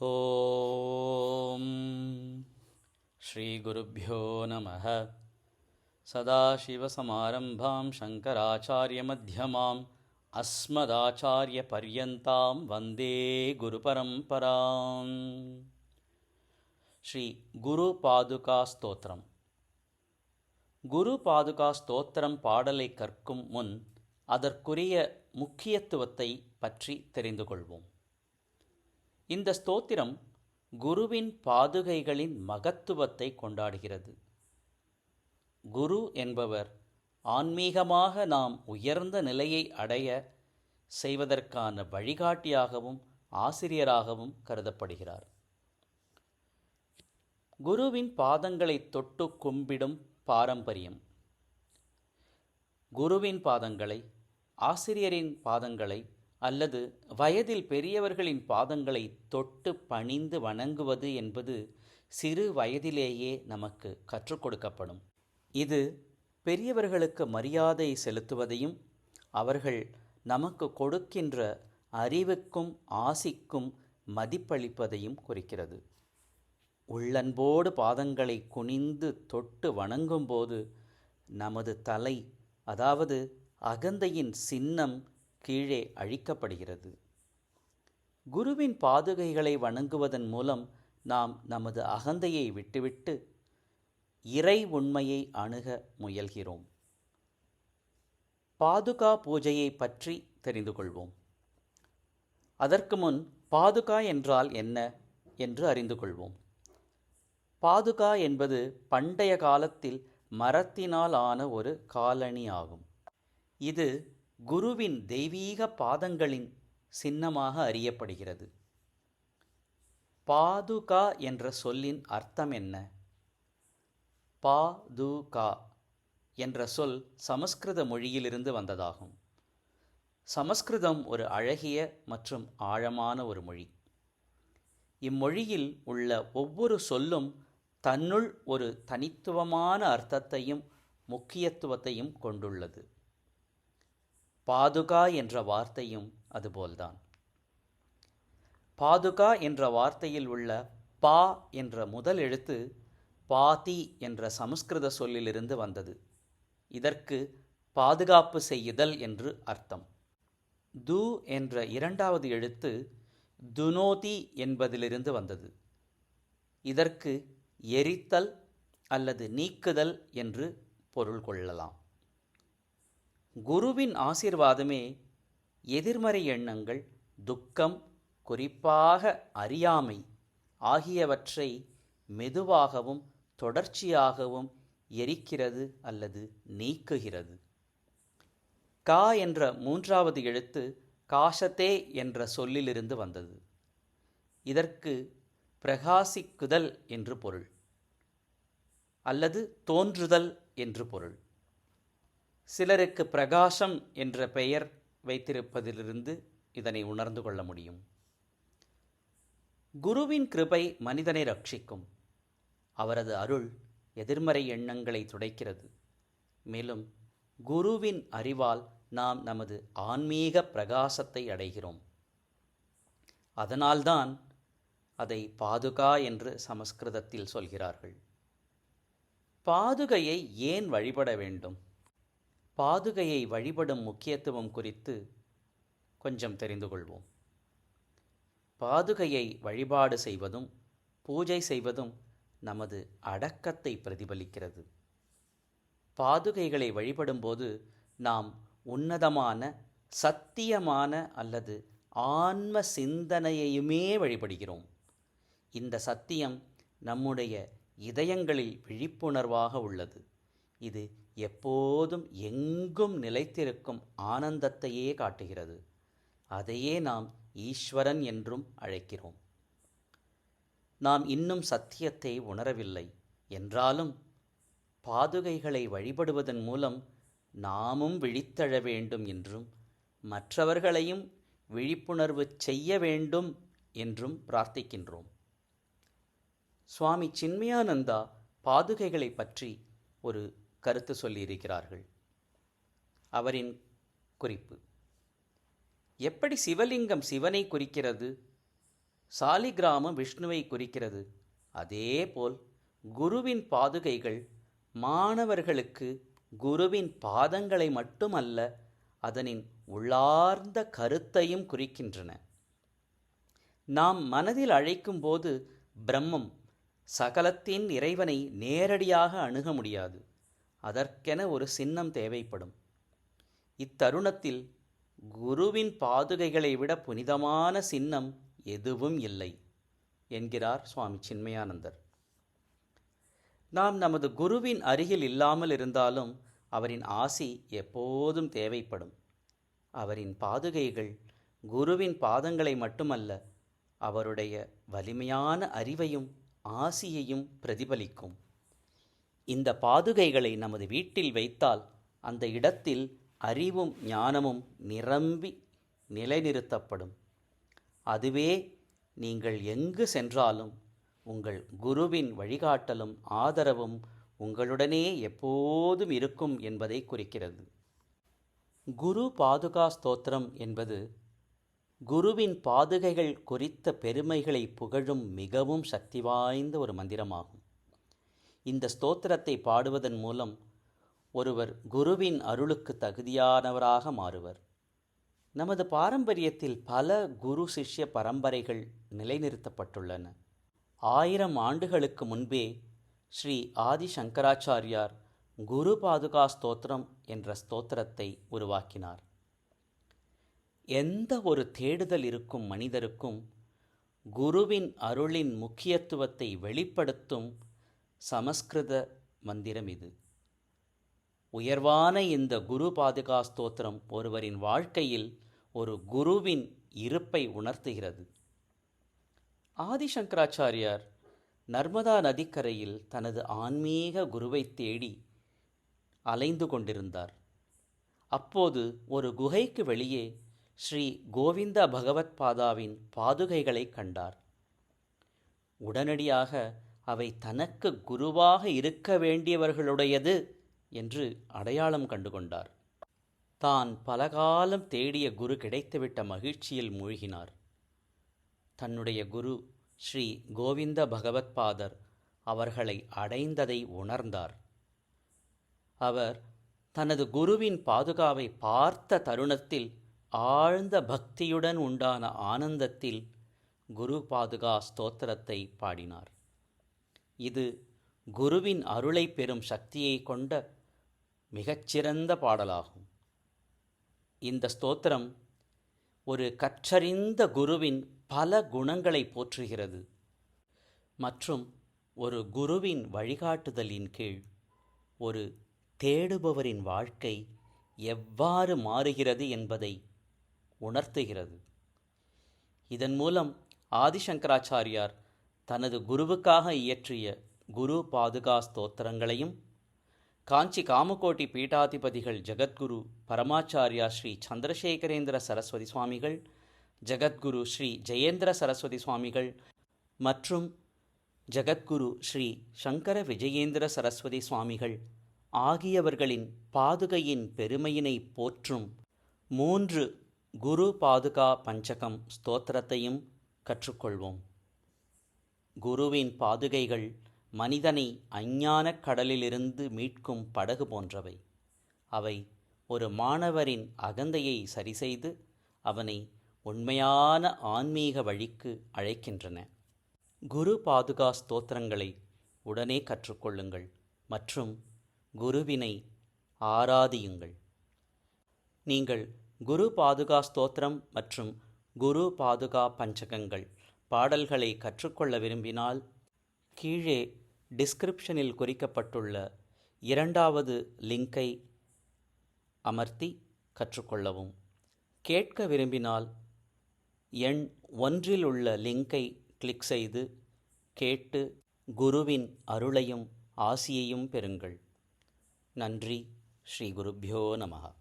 ॐ श्रीगुरुभ्यो नमः सदाशिवसमारम्भां शङ्कराचार्यमध्यमाम् अस्मदाचार्यपर्यन्तां वन्दे गुरुपरम्पराम् ஸ்ரீ குரு பாதுகா ஸ்தோத்திரம் குரு பாதுகா ஸ்தோத்திரம் பாடலை கற்கும் முன் அதற்குரிய முக்கியத்துவத்தை பற்றி தெரிந்து கொள்வோம் இந்த ஸ்தோத்திரம் குருவின் பாதுகைகளின் மகத்துவத்தை கொண்டாடுகிறது. குரு என்பவர் ஆன்மீகமாக நாம் உயர்ந்த நிலையை அடைய செய்வதற்கான வழிகாட்டியாகவும் ஆசிரியராகவும் கருதப்படுகிறார். குருவின் பாதங்களை தொட்டு கும்பிடும் பாரம்பரியம். குருவின் பாதங்களை ஆசிரியரின் பாதங்களை அல்லது வயதில் பெரியவர்களின் பாதங்களை தொட்டு பணிந்து வணங்குவது என்பது சிறு வயதிலேயே நமக்கு கற்றுக் கொடுக்கப்படும். இது பெரியவர்களுக்கு மரியாதை செலுத்துவதையும் அவர்கள் நமக்கு கொடுக்கின்ற அறிவுக்கும் ஆசிக்கும் மதிப்பளிப்பதையும் குறிக்கிறது. உள்ளன்போடு பாதங்களை குனிந்து தொட்டு வணங்கும்போது நமது தலை அதாவது அகந்தையின் சின்னம் கீழே அழிக்கப்படுகிறது. குருவின் பாதுகைகளை வணங்குவதன் மூலம் நாம் நமது அகந்தையை விட்டுவிட்டு இறை உண்மையை அணுக முயல்கிறோம். பாதுகா பூஜையை பற்றி தெரிந்து கொள்வோம். அதற்கு முன் பாதுகா என்றால் என்ன என்று அறிந்து கொள்வோம். பாதுகா என்பது பண்டைய காலத்தில் மரத்தினால் ஆன ஒரு காலணி ஆகும். இது குருவின் தெய்வீக பாதங்களின் சின்னமாக அறியப்படுகிறது. பாதுகா என்ற சொல்லின் அர்த்தம் என்ன? பாதுகா என்ற சொல் சமஸ்கிருத மொழியிலிருந்து வந்ததாகும். சமஸ்கிருதம் ஒரு அழகிய மற்றும் ஆழமான ஒரு மொழி. இம்மொழியில் உள்ள ஒவ்வொரு சொல்லும் தன்னுள் ஒரு தனித்துவமான அர்த்தத்தையும் முக்கியத்துவத்தையும் கொண்டுள்ளது. பாதுகா என்ற வார்த்தையும் அதுபோல்தான். பாதுகா என்ற வார்த்தையில் உள்ள பா என்ற முதல் எழுத்து பாதி என்ற சமஸ்கிருத சொல்லிலிருந்து வந்தது. இதற்கு பாதுகாப்பு செய்யுதல் என்று அர்த்தம். து என்ற இரண்டாவது எழுத்து துனோதி என்பதிலிருந்து வந்தது. இதற்கு எரித்தல் அல்லது நீக்குதல் என்று பொருள் கொள்ளலாம். குருவின் ஆசீர்வாதமே எதிர்மறை எண்ணங்கள் துக்கம் குறிப்பாக அறியாமை ஆகியவற்றை மெதுவாகவும் தொடர்ச்சியாகவும் எரிக்கிறது அல்லது நீக்குகிறது. கா என்ற மூன்றாவது எழுத்து காஷத்தே என்ற சொல்லிலிருந்து வந்தது. இதற்கு பிரகாசிக்குதல் என்று பொருள் அல்லது தோன்றுதல் என்று பொருள். சிலருக்கு பிரகாசம் என்ற பெயர் வைத்திருப்பதிலிருந்து இதனை உணர்ந்து கொள்ள முடியும். குருவின் கிருபை மனிதனை ரட்சிக்கும். அவரது அருள் எதிர்மறை எண்ணங்களை துடைக்கிறது. மேலும் குருவின் அறிவால் நாம் நமது ஆன்மீக பிரகாசத்தை அடைகிறோம். அதனால்தான் அதை பாதுகா என்று சமஸ்கிருதத்தில் சொல்கிறார்கள். பாதுகையை ஏன் வழிபட வேண்டும்? பாதுகையை வழிபடும் முக்கியத்துவம் குறித்து கொஞ்சம் தெரிந்து கொள்வோம். பாதுகையை வழிபாடு செய்வதும் பூஜை செய்வதும் நமது அடக்கத்தை பிரதிபலிக்கிறது. பாதுகைகளை வழிபடும்போது நாம் உன்னதமான சத்தியமான அல்லது ஆன்ம சிந்தனையையுமே வழிபடுகிறோம். இந்த சத்தியம் நம்முடைய இதயங்களில் விழிப்புணர்வாக உள்ளது. இது எப்போதும் எங்கும் நிலைத்திருக்கும் ஆனந்தத்தையே காட்டுகிறது. அதையே நாம் ஈஸ்வரன் என்றும் அழைக்கிறோம். நாம் இன்னும் சத்தியத்தை உணரவில்லை. என்றாலும் பாதுகைகளை வழிபடுவதன் மூலம் நாமும் விழித்தழ வேண்டும் என்றும் மற்றவர்களையும் விழிப்புணர்வு செய்ய வேண்டும் என்றும் பிரார்த்திக்கின்றோம். சுவாமி சின்மயானந்தா பாதுகைகளை பற்றி ஒரு கருத்து சொல்லியிருக்கிறார்கள். அவரின் குறிப்பு. எப்படி சிவலிங்கம் சிவனை குறிக்கிறது? சாலிகிராமம் விஷ்ணுவை குறிக்கிறது. அதேபோல் குருவின் பாதுகைகள் மாணவர்களுக்கு குருவின் பாதங்களை மட்டுமல்ல அதனின் உள்ளார்ந்த கருத்தையும் குறிக்கின்றன. நாம் மனதில் அழைக்கும்போது பிரம்மம் சகலத்தின் இறைவனை நேரடியாக அணுக முடியாது. அதற்கென ஒரு சின்னம் தேவைப்படும். இத்தருணத்தில் குருவின் பாதுகைகளை விட புனிதமான சின்னம் எதுவும் இல்லை என்கிறார் சுவாமி சின்மயானந்தர். நாம் நமது குருவின் அருகில் இல்லாமல் இருந்தாலும் அவரின் ஆசி எப்போதும் தேவைப்படும். அவரின் பாதுகைகள் குருவின் பாதங்களை மட்டுமல்ல அவருடைய வலிமையான அறிவையும் ஆசியையும் பிரதிபலிக்கும். இந்த பாதுகைகளை நமது வீட்டில் வைத்தால் அந்த இடத்தில் அறிவும் ஞானமும் நிரம்பி நிலைநிறுத்தப்படும். அதுவே நீங்கள் எங்கு சென்றாலும் உங்கள் குருவின் வழிகாட்டலும் ஆதரவும் உங்களுடனே எப்போதும் இருக்கும் என்பதை குறிக்கிறது. குரு பாதுகா ஸ்தோத்திரம் என்பது குருவின் பாதுகைகள் குறித்த பெருமைகளை புகழும் மிகவும் சக்தி வாய்ந்த ஒரு மந்திரமாகும். இந்த ஸ்தோத்திரத்தை பாடுவதன் மூலம் ஒருவர் குருவின் அருளுக்கு தகுதியானவராக மாறுவர். நமது பாரம்பரியத்தில் பல குரு சிஷ்ய பரம்பரைகள் நிலைநிறுத்தப்பட்டுள்ளன. ஆயிரம் ஆண்டுகளுக்கு முன்பே ஸ்ரீ ஆதி சங்கராச்சாரியார் குரு பாதுகா ஸ்தோத்திரம் என்ற ஸ்தோத்திரத்தை உருவாக்கினார். எந்த ஒரு தேடுதல் இருக்கும் மனிதருக்கும் குருவின் அருளின் முக்கியத்துவத்தை வெளிப்படுத்தும் சமஸ்கிருத மந்திரம் இது. உயர்வான இந்த குரு பாதுகா ஸ்தோத்திரம் ஒருவரின் வாழ்க்கையில் ஒரு குருவின் இருப்பை உணர்த்துகிறது. ஆதிசங்கராச்சாரியார் நர்மதா நதிக்கரையில் தனது ஆன்மீக குருவை தேடி அலைந்து கொண்டிருந்தார். அப்போது ஒரு குகைக்கு வெளியே ஸ்ரீ கோவிந்த பகவத் பாதாவின் பாதுகைகளை கண்டார். உடனடியாக அவை தனக்கு குருவாக இருக்க வேண்டியவர்களுடையது என்று அடையாளம் கண்டுகொண்டார். தான் பலகாலம் தேடிய குரு கிடைத்துவிட்ட மகிழ்ச்சியில் மூழ்கினார். தன்னுடைய குரு ஸ்ரீ கோவிந்த பகவத்பாதர் அவர்களை அடைந்ததை உணர்ந்தார். அவர் தனது குருவின் பாதுகாவை பார்த்த தருணத்தில் ஆழ்ந்த பக்தியுடன் உண்டான ஆனந்தத்தில் குரு பாதுகா ஸ்தோத்திரத்தை பாடினார். இது குருவின் அருளை பெறும் சக்தியை கொண்ட மிகச்சிறந்த பாடலாகும். இந்த ஸ்தோத்திரம் ஒரு கற்றறிந்த குருவின் பல குணங்களை போற்றுகிறது. மற்றும் ஒரு குருவின் வழிகாட்டுதலின் கீழ் ஒரு தேடுபவரின் வாழ்க்கை எவ்வாறு மாறுகிறது என்பதை உணர்த்துகிறது. இதன் மூலம் ஆதிசங்கராச்சாரியார் தனது குருவுக்காக இயற்றிய குரு பாதுகா ஸ்தோத்திரங்களையும் காஞ்சி காமகோட்டி பீட்டாதிபதிகள் ஜகத்குரு பரமாச்சாரியா ஸ்ரீ சந்திரசேகரேந்திர சரஸ்வதி சுவாமிகள் ஜகத்குரு ஸ்ரீ ஜெயேந்திர சரஸ்வதி சுவாமிகள் மற்றும் ஜகத்குரு ஸ்ரீ சங்கர விஜயேந்திர சரஸ்வதி சுவாமிகள் ஆகியவர்களின் பாதுகையின் பெருமையினை போற்றும் மூன்று குரு பாதுகா பஞ்சகம் ஸ்தோத்திரத்தையும் கற்றுக்கொள்வோம். குருவின் பாதுகைகள் மனிதனை அஞ்ஞானக் கடலிலிருந்து மீட்கும் படகு போன்றவை. அவை ஒரு மாணவரின் அகந்தையை சரிசெய்து அவனை உண்மையான ஆன்மீக வழிக்கு அழைக்கின்றன. குரு பாதுகா ஸ்தோத்திரங்களை உடனே கற்றுக்கொள்ளுங்கள் மற்றும் குருவினை ஆராதியுங்கள். நீங்கள் குரு பாதுகா ஸ்தோத்திரம் மற்றும் குரு பாதுகா பஞ்சகங்கள் பாடல்களை கற்றுக்கொள்ள விரும்பினால் கீழே டிஸ்கிரிப்ஷனில் குறிக்கப்பட்டுள்ள இரண்டாவது லிங்கை அமர்த்தி கற்றுக்கொள்ளவும். கேட்க விரும்பினால் எண் ஒன்றில் உள்ள லிங்கை கிளிக் செய்து கேட்டு குருவின் அருளையும் ஆசியையும் பெறுங்கள். நன்றி. ஸ்ரீ குருப்பியோ நமகா